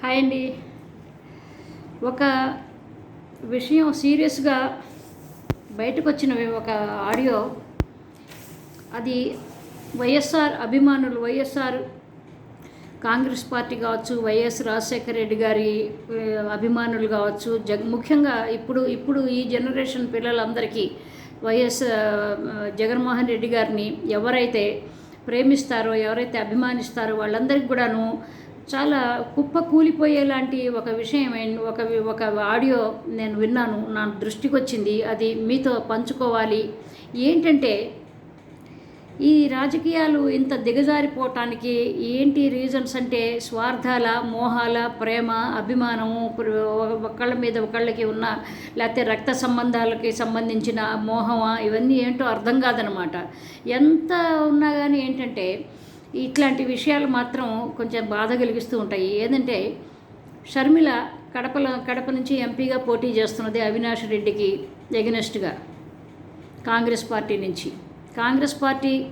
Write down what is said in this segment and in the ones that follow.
Hi అండి. ఒక విషయం సీరియస్గా బయటకు వచ్చిన ఒక ఆడియో. అది వైఎస్ఆర్ అభిమానులు వైఎస్ఆర్ కాంగ్రెస్ పార్టీ కావచ్చు వైఎస్ రాజశేఖర రెడ్డి గారి అభిమానులు కావచ్చు జగ్ ముఖ్యంగా ఇప్పుడు ఇప్పుడు ఈ జనరేషన్ పిల్లలందరికీ వైఎస్ జగన్మోహన్ రెడ్డి గారిని ఎవరైతే ప్రేమిస్తారో ఎవరైతే అభిమానిస్తారో వాళ్ళందరికీ కూడాను చాలా కుప్ప కూలిపోయేలాంటి ఒక విషయం ఒక ఒక ఆడియో నేను విన్నాను. నా దృష్టికి వచ్చింది. అది మీతో పంచుకోవాలి. ఏంటంటే ఈ రాజకీయాలు ఇంత దిగజారిపోవటానికి ఏంటి రీజన్స్ అంటే స్వార్థాల మోహాల ప్రేమ అభిమానము ఒకళ్ళ మీద ఒకళ్ళకి ఉన్న లేకపోతే రక్త సంబంధాలకి సంబంధించిన మోహమా? ఇవన్నీ ఏంటో అర్థం కాదనమాట. ఎంత ఉన్నా కానీ ఏంటంటే ఇట్లాంటి విషయాలు మాత్రం కొంచెం బాధ కలిగిస్తూ ఉంటాయి. ఏంటంటే షర్మిల కడపలో కడప నుంచి ఎంపీగా పోటీ చేస్తున్నది అవినాష్ రెడ్డికి ఎగనెస్ట్గా కాంగ్రెస్ పార్టీ నుంచి. కాంగ్రెస్ పార్టీ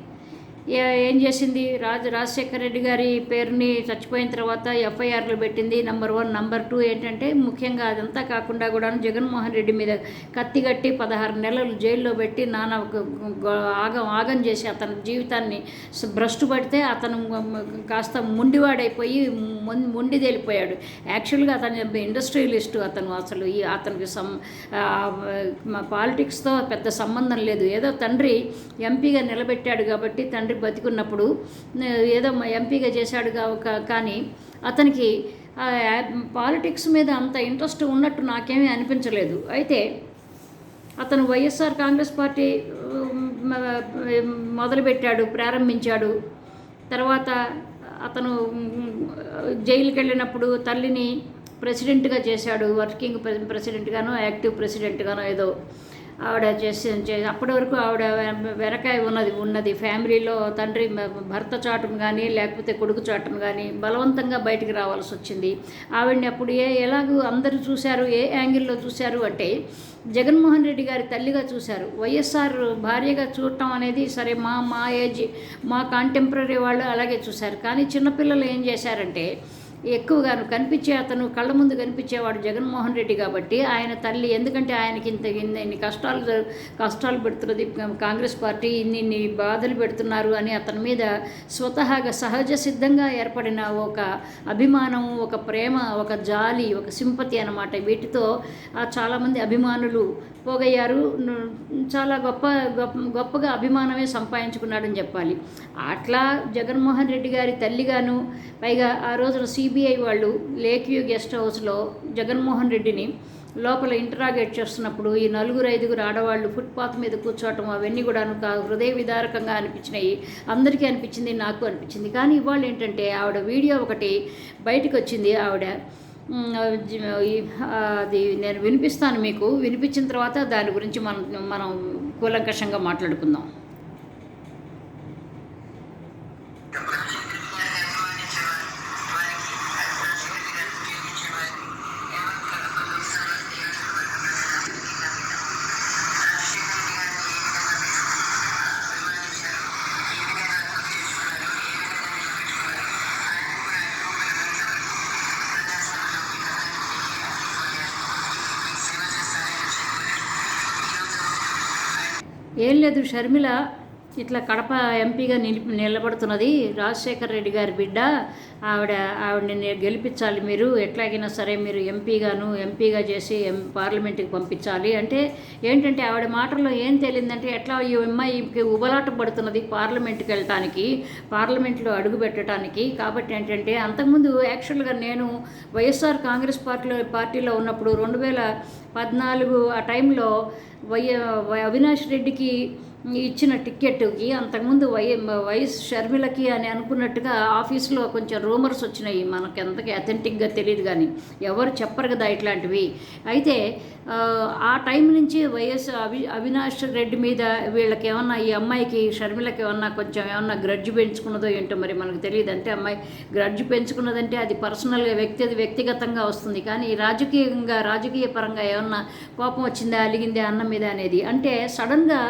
ఏం చేసింది? రాజ రాజశేఖర రెడ్డి గారి పేరుని చచ్చిపోయిన తర్వాత ఎఫ్ఐఆర్లు పెట్టింది. Number one. నంబర్ టూ ఏంటంటే ముఖ్యంగా అదంతా కాకుండా కూడా జగన్మోహన్ రెడ్డి మీద కత్తి కట్టి పదహారు నెలలు జైల్లో పెట్టి నానా గ- ఆగం ఆగం చేసి అతని జీవితాన్ని భ్రష్టు పడితే అతను కాస్త ముండివాడైపోయి మొండి తేలిపోయాడు యాక్చువల్గా అతను ఇండస్ట్రియలిస్టు అతను అసలు ఈ అతనికి సం మా పాలిటిక్స్తో పెద్ద సంబంధం లేదు. ఏదో తండ్రి ఎంపీగా నిలబెట్టాడు కాబట్టి తండ్రి బతికున్నప్పుడు ఏదో మా ఎంపీగా చేశాడు కానీ అతనికి పాలిటిక్స్ మీద అంత ఇంట్రెస్ట్ ఉన్నట్టు నాకేమీ అనిపించలేదు. అయితే అతను వైఎస్ఆర్ కాంగ్రెస్ పార్టీ మొదలుపెట్టాడు ప్రారంభించాడు. తర్వాత అతను జైలుకి వెళ్ళినప్పుడు తల్లిని ప్రెసిడెంట్గా చేశాడు వర్కింగ్ ప్రెసిడెంట్గాను ప్రెసిడెంట్గానో యాక్టివ్ ప్రెసిడెంట్గానో ఏదో. ఆవిడ చేసి అప్పటి వరకు ఆవిడ వె- వెనకాయ ఉన్నది ఉన్నది. ఫ్యామిలీలో తండ్రి భర్త చాటును కానీ లేకపోతే కొడుకు చాటును కానీ బలవంతంగా బయటికి రావాల్సి వచ్చింది. ఆవిడని అప్పుడు ఏ ఎలాగూ అందరూ చూశారు ఏ యాంగిల్లో చూశారు అంటే జగన్మోహన్ రెడ్డి గారి తల్లిగా చూశారు. వైఎస్ఆర్ భార్యగా చూడటం అనేది సరే మా మా ఏజ్ మా కాంటెంపరీ వాళ్ళు అలాగే చూశారు. కానీ చిన్నపిల్లలు ఏం చేశారంటే ఎక్కువగాను కనిపించే అతను కళ్ళ ముందు కనిపించేవాడు జగన్మోహన్ రెడ్డి కాబట్టి ఆయన తల్లి ఎందుకంటే ఆయనకి ఇంత ఇన్ని కష్టాలు కష్టాలు పెడుతున్నది కాంగ్రెస్ పార్టీ ఇన్ని ఇన్ని బాధలు పెడుతున్నారు అని అతని మీద స్వతహాగా సహజ సిద్ధంగా ఏర్పడిన ఒక అభిమానం ఒక ప్రేమ ఒక జాలి ఒక సింపతి అనమాట వీటితో చాలామంది అభిమానులు పోగయ్యారు. చాలా గొప్ప గొప్ప గొప్పగా అభిమానమే సంపాదించుకున్నాడని చెప్పాలి. అట్లా జగన్మోహన్ రెడ్డి గారి తల్లిగాను పైగా ఆ రోజున సిబిఐ వాళ్ళు లేక్ వ్యూ గెస్ట్ హౌస్లో జగన్మోహన్ రెడ్డిని లోపల ఇంటరాగేట్ చేస్తున్నప్పుడు ఈ నలుగురు ఐదుగురు ఆడవాళ్ళు ఫుట్పాత్ మీద కూర్చోవటం అవన్నీ కూడా కా- హృదయ విదారకంగా అనిపించినాయి. అందరికీ అనిపించింది నాకు అనిపించింది. కానీ ఇవాళ ఏంటంటే ఆవిడ వీడియో ఒకటి బయటకు వచ్చింది. ఆవిడ అది నేను వినిపిస్తాను మీకు. వినిపించిన తర్వాత దాని గురించి మనం మనం కూలంకషంగా మాట్లాడుకుందాం. ఏం లేదు షర్మిల ఇట్లా కడప ఎంపీగా నిలిపి నిలబడుతున్నది రాజశేఖర్ రెడ్డి గారి బిడ్డ. ఆవిడ ఆవిడని నేను గెలిపించాలి మీరు. ఎట్లాగైనా సరే మీరు ఎంపీగాను ఎంపీగా చేసి ఎం పార్లమెంట్కి పంపించాలి. అంటే ఏంటంటే ఆవిడ మాటల్లో ఏం తేలిందంటే ఎట్లా ఈ అమ్మాయికి ఉబలాట పడుతున్నది పార్లమెంట్కి వెళ్ళటానికి పార్లమెంట్లో అడుగు పెట్టడానికి కాబట్టి ఏంటంటే అంతకుముందు యాక్చువల్గా నేను వైఎస్ఆర్ కాంగ్రెస్ పార్టీలో పార్టీలో ఉన్నప్పుడు రెండు వేల పద్నాలుగు ఆ టైంలో వై- అవినాష్ రెడ్డికి ఇచ్చిన టిక్కెట్కి అంతకుముందు వై వైఎస్ షర్మిలకి అని అనుకున్నట్టుగా ఆఫీస్లో కొంచెం రూమర్స్ వచ్చినాయి. మనకు ఎంతకి అథెంటిక్గా తెలియదు కానీ ఎవరు చెప్పరు కదా ఇట్లాంటివి. అయితే ఆ, టైం నుంచి వైఎస్ అవి అవినాష్ రెడ్డి మీద వీళ్ళకి ఏమన్నా ఈ అమ్మాయికి షర్మిలకి ఏమన్నా కొంచెం ఏమన్నా గ్రడ్జ్ పెంచుకున్నదో ఏంటో మరి మనకు తెలియదు అంటే అమ్మాయి గ్రడ్జ్ పెంచుకున్నదంటే అది పర్సనల్గా వ్యక్తి వ్యక్తిగతంగా వస్తుంది. కానీ రాజకీయంగా రాజకీయ పరంగా ఏమన్నా కోపం వచ్చిందా అలిగిందా అన్న మీద అనేది. అంటే సడన్గా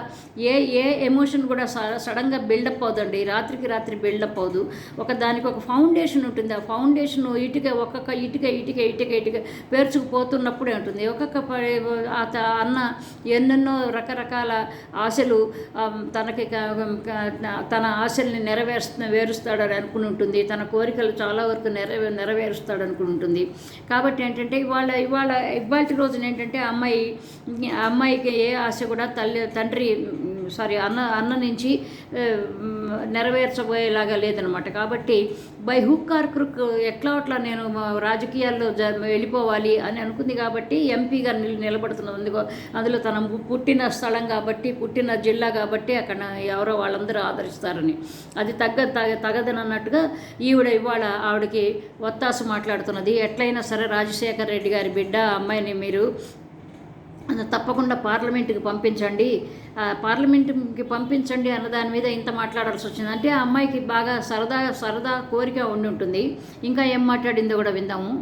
ఏ ఏ ఎమోషన్ కూడా స- సడన్గా బిల్డప్ అవుదండి. రాత్రికి రాత్రి బిల్డప్ అవ్వదు. ఒక దానికి ఒక ఫౌండేషన్ ఉంటుంది. ఆ ఫౌండేషన్ ఇటుక ఒక్కొక్క ఇటుక ఇటుక ఇటుక ఇటుక పేర్చుకుపోతున్నప్పుడే ఉంటుంది. ఒక్కొక్క ఆ త- అన్న ఎన్నెన్నో రకరకాల ఆశలు తనకి తన ఆశల్ని నెరవేరుస్తు వేరుస్తాడని అనుకుని ఉంటుంది. తన కోరికలు చాలా వరకు నెరవే నెరవేరుస్తాడు అనుకుని ఉంటుంది. కాబట్టి ఏంటంటే ఇవాళ ఇవాళ ఇవాళ రోజున ఏంటంటే అమ్మాయి అమ్మాయికి ఏ ఆశ కూడా తల్లి తండ్రి సారీ అన్న అన్న నుంచి నెరవేర్చబోయేలాగా లేదనమాట కాబట్టి బై హుక్ ఆర్ క్రుక్ ఎట్లా అట్లా నేను రాజకీయాల్లో జ వెళ్ళిపోవాలి అని అనుకుంది కాబట్టి ఎంపీగా నిల్ నిలబడుతున్నది అందుకో అందులో తన పుట్టిన స్థలం కాబట్టి పుట్టిన జిల్లా కాబట్టి అక్కడ ఎవరో వాళ్ళందరూ ఆదరిస్తారని. అది తగ్గ తగ తగదనన్నట్టుగా ఈవిడ ఇవాళ ఆవిడకి ఒత్తాసు మాట్లాడుతున్నది. ఎట్లయినా సరే రాజశేఖర్ రెడ్డి గారి బిడ్డ అమ్మాయిని మీరు తప్పకుండా పార్లమెంటుకి పంపించండి. పార్లమెంటుకి పంపించండి అన్న దాని మీద ఇంత మాట్లాడాల్సి వచ్చింది. అంటే ఆ అమ్మాయికి బాగా సరదా సరదా కోరిక ఉండి ఉంటుంది. ఇంకా ఏం మాట్లాడిందో కూడా విందాము.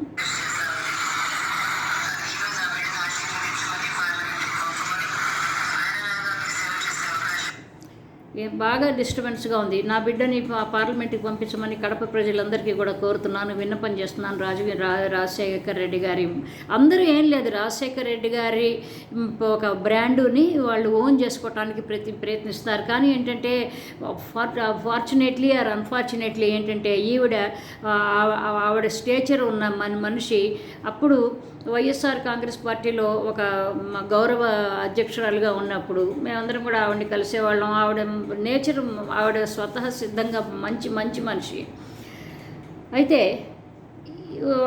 బాగా డిస్టర్బెన్స్గా ఉంది. నా బిడ్డని పార్లమెంట్కి పంపించమని కడప ప్రజలందరికీ కూడా కోరుతున్నాను విన్నపం చేస్తున్నాను రాజు రా రాజశేఖర్ రెడ్డి గారి. అందరూ ఏం లేదు. రాజశేఖర్ రెడ్డి గారి ఒక బ్రాండుని వాళ్ళు ఓన్ చేసుకోవటానికి ప్రతి ప్రయత్నిస్తారు కానీ ఏంటంటే ఫార్చునేట్లీ ఆర్ అన్ఫార్చునేట్లీ ఏంటంటే ఈవిడ ఆవిడ స్టేచర్ ఉన్న మన మనిషి అప్పుడు వైఎస్ఆర్ కాంగ్రెస్ పార్టీలో ఒక మ- గౌరవ అధ్యక్షురాలుగా ఉన్నప్పుడు మేమందరం కూడా ఆవిడని కలిసేవాళ్ళం. ఆవిడ నేచర్ ఆవిడ స్వతహ సిద్ధంగా మంచి మంచి మనిషి. అయితే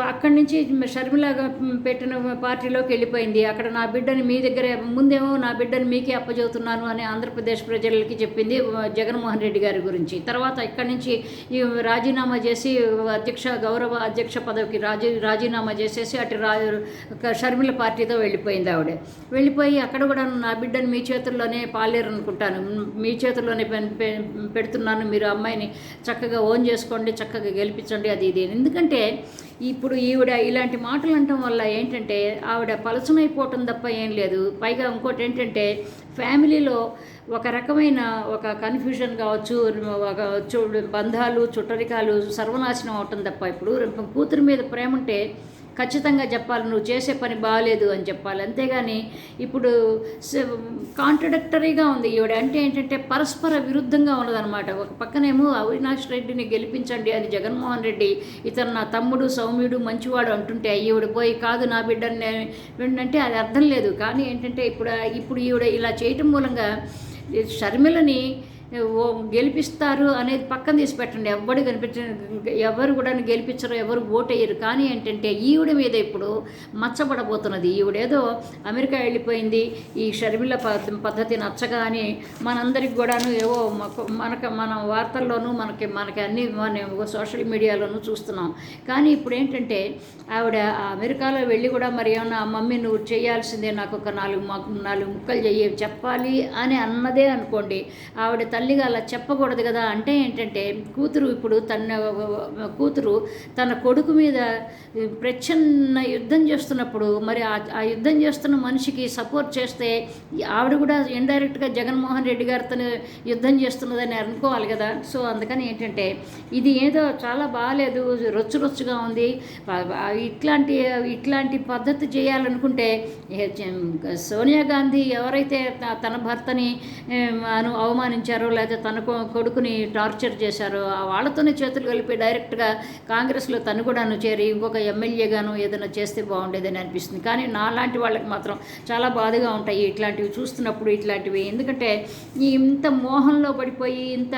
అక్కడి నుంచి షర్మిలాగా పెట్టిన పార్టీలోకి వెళ్ళిపోయింది. అక్కడ నా బిడ్డని మీ దగ్గరే ముందేమో నా బిడ్డని మీకే అప్పచెబుతున్నాను అని ఆంధ్రప్రదేశ్ ప్రజలకి చెప్పింది జగన్మోహన్ రెడ్డి గారి గురించి. తర్వాత ఇక్కడి నుంచి ఈ రాజీనామా చేసి అధ్యక్ష గౌరవ అధ్యక్ష పదవికి రాజీ రాజీనామా చేసేసి అటు రా షర్మిల పార్టీతో వెళ్ళిపోయింది ఆవిడ. వెళ్ళిపోయి అక్కడ కూడా నా బిడ్డని మీ చేతుల్లోనే పాలేరు అనుకుంటాను మీ చేతుల్లోనే పె- పెడుతున్నాను. మీరు అమ్మాయిని చక్కగా ఓన్ చేసుకోండి చక్కగా గెలిపించండి అది ఇది ఎందుకంటే ఇప్పుడు ఈవిడ ఇలాంటి మాటలు అనటం వల్ల ఏంటంటే ఆవిడ పలచనైపోవటం తప్ప ఏం లేదు. పైగా ఇంకోటి ఏంటంటే ఫ్యామిలీలో ఒక రకమైన ఒక కన్ఫ్యూజన్ కావచ్చు ఒక బంధాలు చుట్టరికాలు సర్వనాశనం అవటం తప్ప ఇప్పుడు కూతురు మీద ప్రేమ ఉంటే ఖచ్చితంగా చెప్పాలి నువ్వు చేసే పని బాగాలేదు అని చెప్పాలి. అంతేగాని ఇప్పుడు కాంట్రడక్టరీగా ఉంది. ఈవిడ అంటే ఏంటంటే పరస్పర విరుద్ధంగా ఉన్నదనమాట ఒక పక్కనేమో అవినాష్ రెడ్డిని గెలిపించండి అని జగన్మోహన్ రెడ్డి ఇతను నా తమ్ముడు సౌమ్యుడు మంచివాడు అంటుంటే ఈవిడ పోయి కాదు నా బిడ్డని నేను అంటే అది అర్థం లేదు. కానీ ఏంటంటే ఇప్పుడు ఇప్పుడు ఈవిడ ఇలా చేయటం మూలంగా షర్మిలని గెలిపిస్తారు అనేది పక్కన తీసి పెట్టండి. ఎవరు కనిపించ ఎవరు కూడా గెలిపించరు ఎవరు ఓటేయరు. కానీ ఏంటంటే ఈవిడ మీద ఇప్పుడు మచ్చబడబోతున్నది. ఈవిడేదో అమెరికా వెళ్ళిపోయింది. ఈ షర్మిల పద్ధతి నచ్చగా అని మనందరికి కూడాను ఏవో మనకు మన వార్తల్లోనూ మనకి మనకి అన్ని మన సోషల్ మీడియాలోనూ చూస్తున్నాం. కానీ ఇప్పుడు ఏంటంటే ఆవిడ అమెరికాలో వెళ్ళి కూడా మరి ఏమన్నా మమ్మీ నువ్వు చేయాల్సిందే నాకు ఒక నాలుగు నాలుగు ముక్కలు చెయ్యి చెప్పాలి అని అన్నదే అనుకోండి. ఆవిడ తల్లిగా అలా చెప్పకూడదు కదా అంటే ఏంటంటే కూతురు ఇప్పుడు తన కూతురు తన కొడుకు మీద ప్రచ్ఛన్న యుద్ధం చేస్తున్నప్పుడు మరి ఆ యుద్ధం చేస్తున్న మనిషికి సపోర్ట్ చేస్తే ఆవిడ కూడా ఇండైరెక్ట్గా జగన్మోహన్ రెడ్డి గారితో యుద్ధం చేస్తున్నదని అనుకోవాలి కదా. సో అందుకని ఏంటంటే ఇది ఏదో చాలా బాగాలేదు రొచ్చు రొచ్చుగా ఉంది. ఇట్లాంటి ఇట్లాంటి పద్ధతి చేయాలనుకుంటే సోనియా గాంధీ ఎవరైతే తన భర్తని అను అవమానించారో లేకపోతే తన కొడుకుని టార్చర్ చేశారో వాళ్ళతోనే చేతులు కలిపి డైరెక్ట్గా కాంగ్రెస్లో తను కూడాను చేరి ఇంకొక ఎమ్మెల్యేగాను ఏదైనా చేస్తే బాగుండేదని అనిపిస్తుంది. కానీ నాలాంటి వాళ్ళకి మాత్రం చాలా బాధగా ఉంటాయి ఇట్లాంటివి చూస్తున్నప్పుడు ఇట్లాంటివి. ఎందుకంటే ఇంత మోహంలో పడిపోయి ఇంత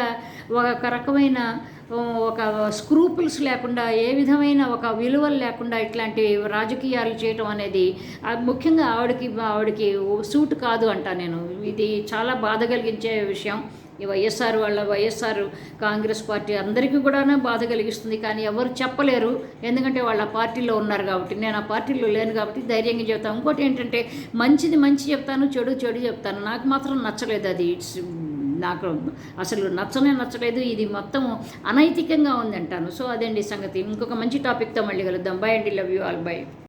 ఒక రకమైన ఒక స్క్రూపుల్స్ లేకుండా ఏ విధమైన ఒక విలువలు లేకుండా ఇట్లాంటి రాజకీయాలు చేయటం అనేది ముఖ్యంగా ఆవిడకి ఆవిడకి సూట్ కాదు అంట నేను. ఇది చాలా బాధ కలిగించే విషయం. ఈ వైఎస్ఆర్ వాళ్ళ వైఎస్ఆర్ కాంగ్రెస్ పార్టీ అందరికీ కూడా బాధ కలిగిస్తుంది. కానీ ఎవరు చెప్పలేరు. ఎందుకంటే వాళ్ళ పార్టీలో ఉన్నారు కాబట్టి. నేను ఆ పార్టీలో లేను కాబట్టి ధైర్యంగా చెప్తాను ఇంకోటి ఏంటంటే మంచిది మంచి చెప్తాను చెడు చెడు చెప్తాను. నాకు మాత్రం నచ్చలేదు అది. ఇట్స్ నాకు అసలు నచ్చనే నచ్చలేదు. ఇది మొత్తం అనైతికంగా ఉందంటాను. సో అదండి సంగతి. ఇంకొక మంచి టాపిక్తో మళ్ళీ కలుద్దాం. బై అండి. Love you all by